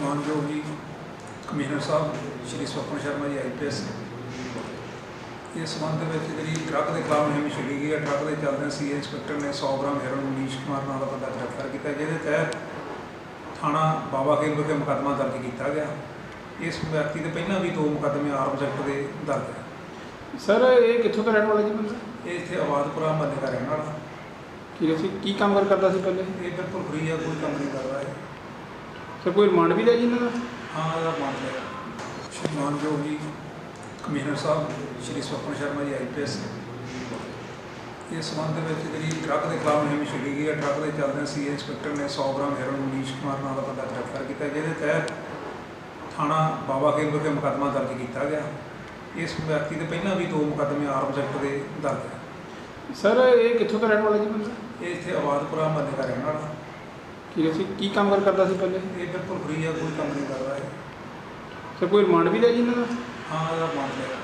ਮਾਨਯੋਗ ji commissioner sahib Shri Swapan Sharma ji IPS ਇਸ ਸੰਬੰਧ ਵਿੱਚ ਜਿਹੜੀ ਟਰੱਕ ਦੇ ਖਿਲਾਫ ਮੁਹਿੰਮ ਛੇੜੀ ਗਈ ਹੈ ਟਰੱਕ ਦੇ ਚੱਲਦਿਆਂ ਸੀ ਇੰਸਪੈਕਟਰ ਨੇ 100 ਗ੍ਰਾਮ ਹੈਰੋਇਨ ਮਨੀਸ਼ ਕੁਮਾਰ ਨਾਲ ਦਾ ਬੰਦਾ ਗ੍ਰਿਫਤਾਰ ਕੀਤਾ ਜਿਹਦੇ ਤਹਿਤ ਥਾਣਾ ਬਾਬਾ ਖੇਲ ਵਿਖੇ ਮੁਕੱਦਮਾ ਦਰਜ ਕੀਤਾ ਗਿਆ। ਇਸ ਵਿਅਕਤੀ ਦੇ ਪਹਿਲਾਂ ਵੀ ਦੋ ਮੁਕੱਦਮੇ ਆਰਮਸ ਐਕਟ ਦੇ ਦਰਜ ਹੈ। ਸਰ ਇਹ ਕਿੱਥੋਂ ਦਾ ਰਹਿਣ ਵਾਲਾ ਜੀ ਬੰਦਾ? ਇਹ ਇੱਥੇ ਆਬਾਦਪੁਰਾ ਮਹੱਲੇ ਦਾ ਰਹਿਣ ਵਾਲਾ। ਠੀਕ ਹੈ ਸੀ ਕੀ ਕੰਮ ਕਾਰ ਕਰਦਾ ਸੀ ਪਹਿਲੇ? ਇਹ ਬਿਲਕੁਲ ਫ੍ਰੀ ਆ ਕੋਈ ਕੰਮ ਨਹੀਂ ਕਰਦਾ ਹੈ ਸਰ ਕੋਈ ਰਿਮਾਂਡ ਵੀ ਲਿਆ ਜੀ ਇਹਨਾਂ ਦਾ? ਹਾਂ ਇਹਦਾ ਮੰਨ ਲਿਆ ਸ਼੍ਰੀ ਮਾਨਯੋਗ ਜੀ ਕਮਿਸ਼ਨਰ ਸਾਹਿਬ ਸ਼੍ਰੀ ਸਵਪਨ ਸ਼ਰਮਾ ਜੀ ਆਈਪੀਐਸ ਇਸ ਸੰਬੰਧ ਦੇ ਵਿੱਚ ਜਿਹੜੀ ਟਰੱਕ ਦੇ ਖਿਲਾਫ ਮੁਹਿੰਮ ਛੇੜੀ ਗਈ ਹੈ ਟਰੱਕ ਦੇ ਚੱਲਦਿਆਂ ਸੀ ਇੰਸਪੈਕਟਰ ਨੇ 100 ਗ੍ਰਾਮ ਹੈਰੋਇਨ ਮਨੀਸ਼ ਕੁਮਾਰ ਨਾਲ ਦਾ ਬੰਦਾ ਗ੍ਰਿਫਤਾਰ ਕੀਤਾ ਜਿਹਦੇ ਤਹਿਤ ਥਾਣਾ ਬਾਬਾ ਖੇਲ ਵਿਖੇ ਮੁਕੱਦਮਾ ਦਰਜ ਕੀਤਾ ਗਿਆ। ਇਸ ਵਿਅਕਤੀ ਦੇ ਪਹਿਲਾਂ ਵੀ ਦੋ ਮੁਕੱਦਮੇ ਆਰਮਸ ਐਕਟ ਦੇ ਦਰਜ ਹੈ। ਸਰ ਇਹ ਕਿੱਥੋਂ ਦਾ ਰਹਿਣ ਵਾਲਾ ਜੀ ਬੰਦਾ? ਇਹ ਇੱਥੇ ਆਬਾਦਪੁਰਾ ਮਹੱਲੇ ਦਾ ਰਹਿਣ ਵਾਲਾ। ਠੀਕ ਹੈ ਸੀ? ਕੀ ਕੰਮ ਕਾਰ ਕਰਦਾ ਸੀ ਪਹਿਲੇ? ਇਹ ਬਿਲਕੁਲ ਫ੍ਰੀ ਆ ਕੋਈ ਕੰਮ ਨਹੀਂ ਕਰਦਾ ਹੈ ਸਰ ਕੋਈ ਰਿਮਾਂਡ ਵੀ ਲਿਆ ਜੀ ਇਹਨਾਂ ਦਾ? ਹਾਂ ਇਹਦਾ ਮੰਨ ਲਿਆ।